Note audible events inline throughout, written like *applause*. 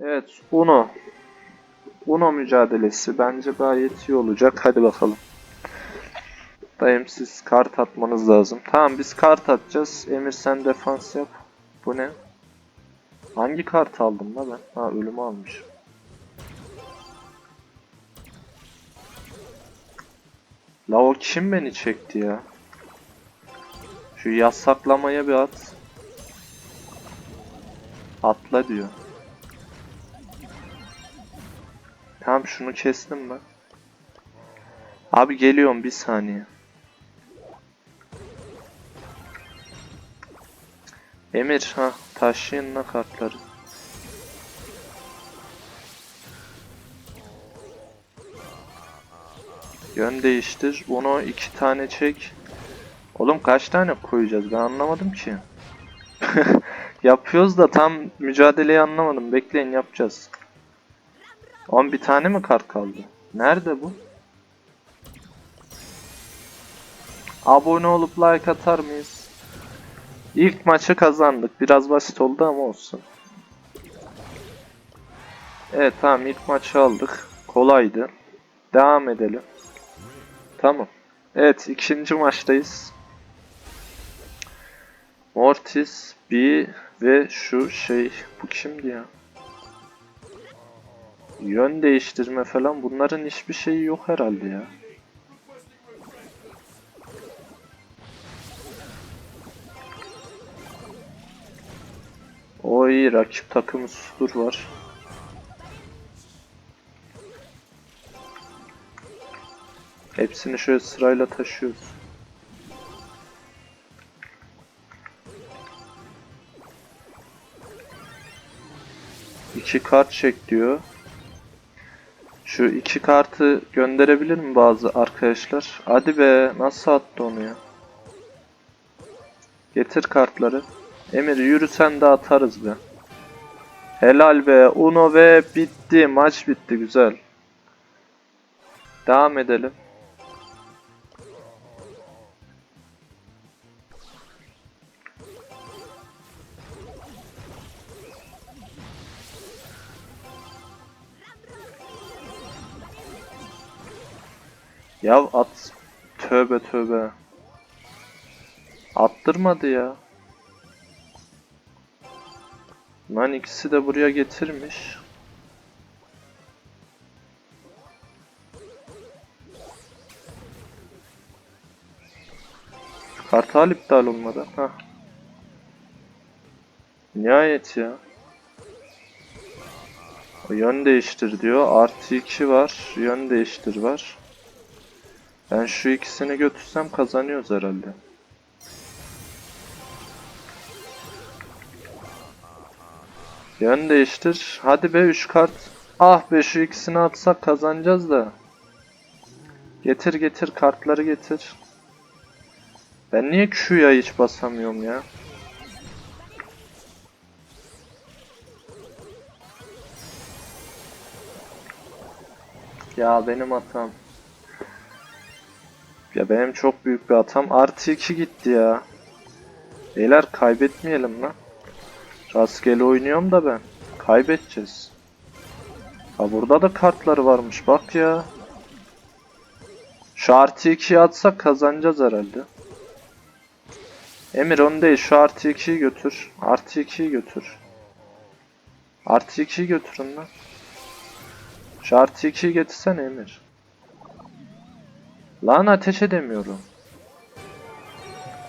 Evet, Uno. Uno mücadelesi bence gayet iyi olacak. Hadi bakalım. Dayım siz kart atmanız lazım. Tamam biz kart atacağız. Emir sen defans yap. Bu ne? Hangi kart aldım la ben? Ha ölümü almış. La o kim beni çekti ya? Şu yasaklamaya bir at. Atla diyor. Tamam şunu kestim ben. Abi geliyorum bir saniye. Emir ha taşıyın la kartları. Yön değiştir. Bunu iki tane çek. Oğlum kaç tane koyacağız ben anlamadım ki. *laughs* Yapıyoruz da tam mücadeleyi anlamadım. Bekleyin yapacağız. 11 tane mi kart kaldı? Nerede bu? Abone olup like atar mıyız? İlk maçı kazandık. Biraz basit oldu ama olsun. Evet tamam ilk maçı aldık. Kolaydı. Devam edelim. Tamam. Evet ikinci maçtayız. Mortis, B ve şu şey bu kimdi ya? Yön değiştirme falan bunların hiçbir şeyi yok herhalde ya. O iyi rakip takımı sustur var. Hepsini şöyle sırayla taşıyoruz. İki kart çek diyor. Şu iki kartı gönderebilir mi bazı arkadaşlar? Hadi be nasıl attı onu ya? Getir kartları. Emir yürü sen de atarız be. Helal be. Uno ve bitti. Maç bitti güzel. Devam edelim. Ya at. Tövbe tövbe. Attırmadı ya. Lan ikisi de buraya getirmiş. Kartal iptal olmadı. Hah. Nihayet ya. Yön değiştir diyor. Artı 2 var. Yön değiştir var. Ben şu ikisini götürsem kazanıyoruz herhalde. Yön değiştir. Hadi be 3 kart. Ah be şu ikisini atsak kazanacağız da. Getir getir kartları getir. Ben niye Q'ya hiç basamıyorum ya? Ya benim hatam. Ya benim çok büyük bir hatam. Artı 2 gitti ya. Beyler kaybetmeyelim lan. Rastgele oynuyorum da ben. Kaybedeceğiz. Ha burada da kartları varmış bak ya. Şu artı 2'yi atsak kazanacağız herhalde. Emir onu değil şu artı 2'yi götür. Artı 2'yi götür. Artı 2'yi götürün lan. Şu artı 2'yi getirsene Emir. Lan ateş edemiyorum.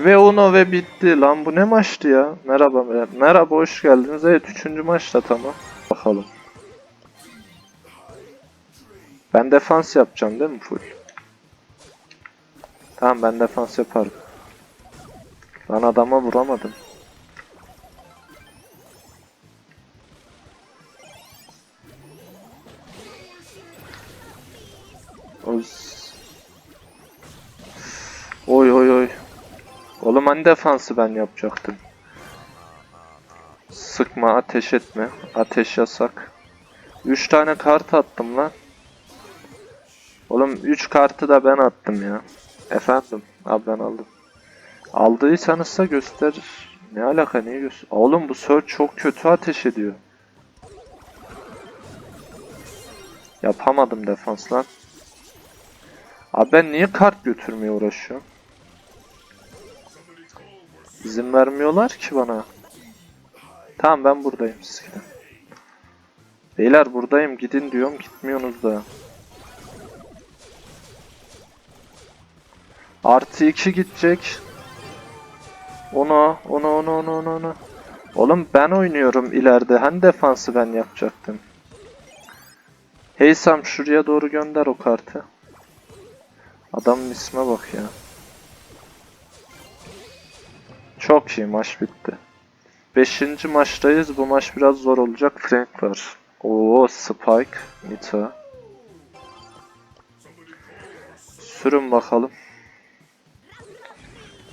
Ve Uno ve bitti. Lan bu ne maçtı ya? Merhaba mer- merhaba hoş geldiniz. Evet 3. maçta tamam. Bakalım. Ben defans yapacağım değil mi full? Tamam ben defans yaparım. Lan adama vuramadım. Defansı ben yapacaktım. Sıkma, ateş etme. Ateş yasak. 3 tane kart attım lan. Oğlum 3 kartı da ben attım ya. Efendim. Abi ben aldım. Aldıysanız da göster. Ne alaka niye göster? Oğlum bu Search çok kötü ateş ediyor. Yapamadım defans lan. Abi ben niye kart götürmeye uğraşıyorum? İzin vermiyorlar ki bana. Tamam ben buradayım siz gidin. Beyler buradayım gidin diyorum gitmiyorsunuz da. Artı 2 gidecek. Onu, onu, onu, onu, onu, onu. Oğlum ben oynuyorum ileride. Hani defansı ben yapacaktım. Hey Sam şuraya doğru gönder o kartı. Adamın isme bak ya. Çok iyi maç bitti. Beşinci maçtayız. Bu maç biraz zor olacak. Frank var. Oo Spike. Nita. Sürün bakalım.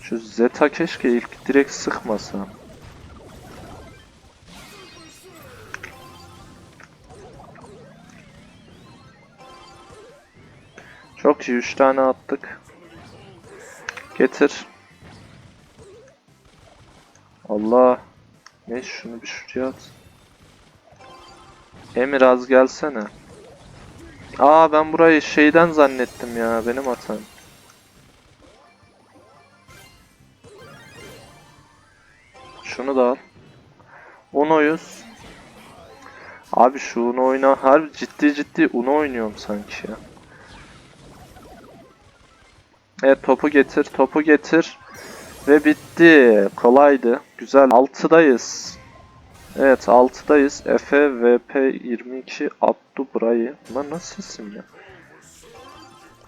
Şu Zeta keşke ilk direkt sıkmasa. Çok iyi 3 tane attık. Getir. Allah. Ne şunu bir şuraya at. Emir az gelsene. Aa ben burayı şeyden zannettim ya benim hatam. Şunu da al. Uno'yuz. Abi şu Uno oyna harbi ciddi ciddi Uno oynuyorum sanki ya. Evet topu getir, topu getir. Ve bitti. Kolaydı. Güzel. 6'dayız. Evet 6'dayız. Efe VP22 Abdu Brayı. Bunlar nasıl isim ya?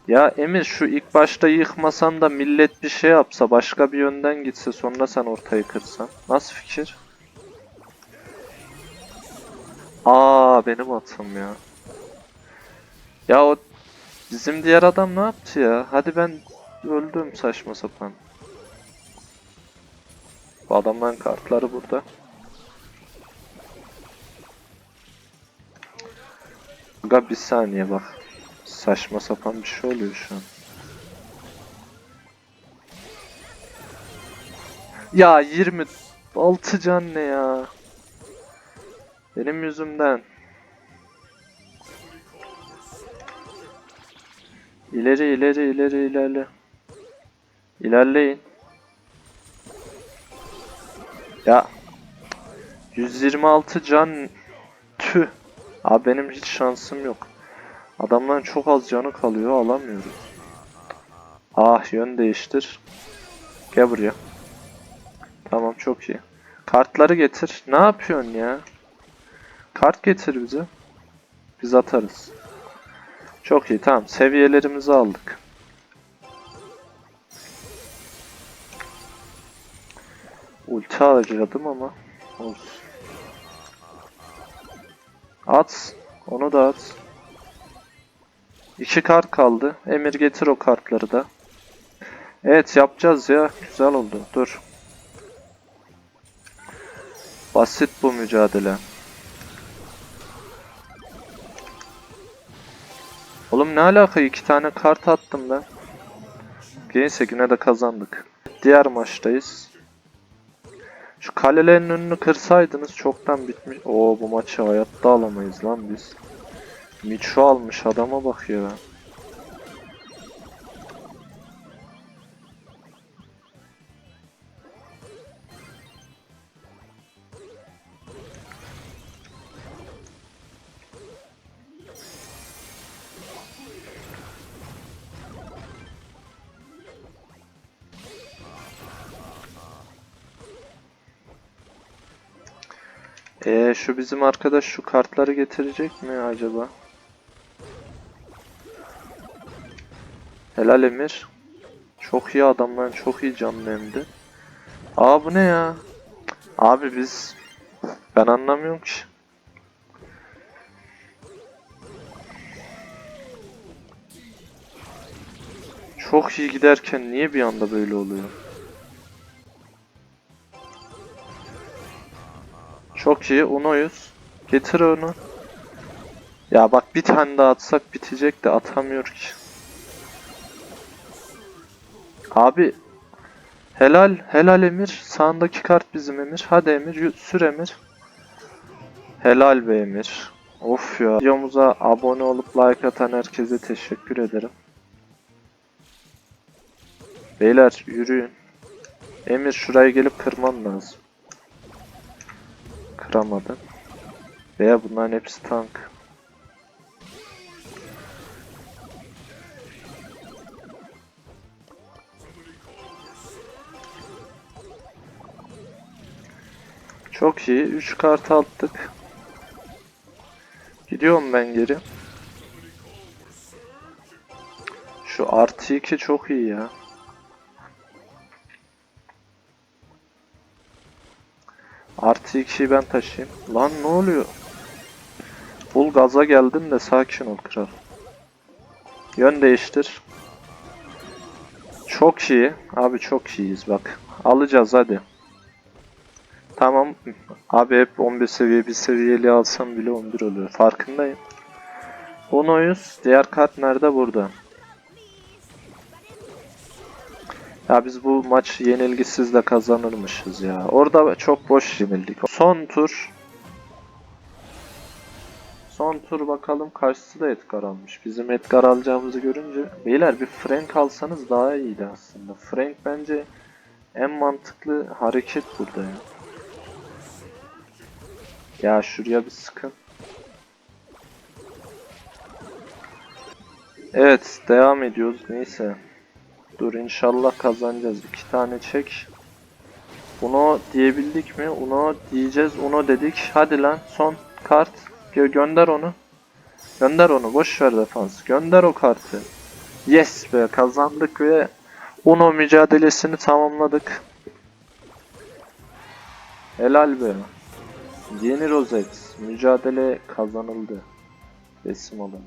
Ya Emir şu ilk başta yıkmasan da millet bir şey yapsa başka bir yönden gitse sonra sen ortayı kırsan. Nasıl fikir? Aa benim atım ya. Ya o bizim diğer adam ne yaptı ya? Hadi ben öldüm saçma sapan. Bu adamların kartları burada. Aga bir saniye bak. Saçma sapan bir şey oluyor şu an. Ya 26 can ne ya? Benim yüzümden. İleri ileri ileri ilerle. İlerleyin. Ya 126 can tüh. Abi benim hiç şansım yok. Adamların çok az canı kalıyor alamıyorum. Ah yön değiştir. Gel buraya. Tamam çok iyi. Kartları getir. Ne yapıyorsun ya? Kart getir bize. Biz atarız. Çok iyi tamam. Seviyelerimizi aldık. Ulti harcadım ama olsun. At. Onu da at. İki kart kaldı. Emir getir o kartları da. Evet yapacağız ya. Güzel oldu. Dur. Basit bu mücadele. Oğlum ne alaka iki tane kart attım ben. Neyse yine de kazandık. Diğer maçtayız. Şu kalelerin önünü kırsaydınız çoktan bitmiş. Oo bu maçı hayatta alamayız lan biz. Micho almış adama bak ya. Ee, şu bizim arkadaş şu kartları getirecek mi acaba? Helal Emir. Çok iyi adamlar, çok iyi canlı emdi. Aa bu ne ya? Abi biz... Ben anlamıyorum ki. Çok iyi giderken niye bir anda böyle oluyor? Çok iyi. Uno'yuz. Getir onu. Ya bak bir tane daha atsak bitecek de atamıyor ki. Abi helal helal Emir. Sağındaki kart bizim Emir. Hadi Emir sür Emir. Helal be Emir. Of ya. Videomuza abone olup like atan herkese teşekkür ederim. Beyler yürüyün. Emir şuraya gelip kırman lazım. Kıramadın. Veya bunların hepsi tank. Çok iyi. 3 kart attık. Gidiyorum ben geri. Şu artı 2 çok iyi ya. Artı 2'yi ben taşıyayım. Lan ne oluyor? Bul gaza geldin de sakin ol kral. Yön değiştir. Çok iyi. Abi çok iyiyiz bak. Alacağız hadi. Tamam. Abi hep 11 seviye bir seviyeli alsam bile 11 oluyor. Farkındayım. Unoyuz. Diğer kart nerede? Burada. Ya biz bu maç yenilgisiz de kazanırmışız ya. Orada çok boş yenildik. Son tur. Son tur bakalım karşısı da Edgar almış. Bizim Edgar alacağımızı görünce. Beyler bir Frank alsanız daha iyiydi aslında. Frank bence en mantıklı hareket burada ya. Ya şuraya bir sıkın. Evet devam ediyoruz. Neyse. Dur inşallah kazanacağız. İki tane çek. Uno diyebildik mi? Uno diyeceğiz. Uno dedik. Hadi lan son kart. Gö gönder onu. Gönder onu. Boş ver defans. Gönder o kartı. Yes be kazandık ve Uno mücadelesini tamamladık. Helal be. Yeni rozet. Mücadele kazanıldı. Resim alalım.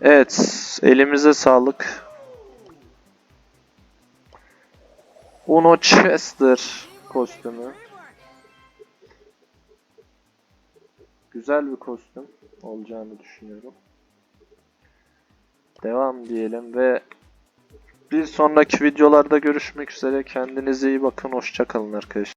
Evet. Elimize sağlık. Uno Chester kostümü. Güzel bir kostüm olacağını düşünüyorum. Devam diyelim ve bir sonraki videolarda görüşmek üzere. Kendinize iyi bakın. Hoşçakalın arkadaşlar.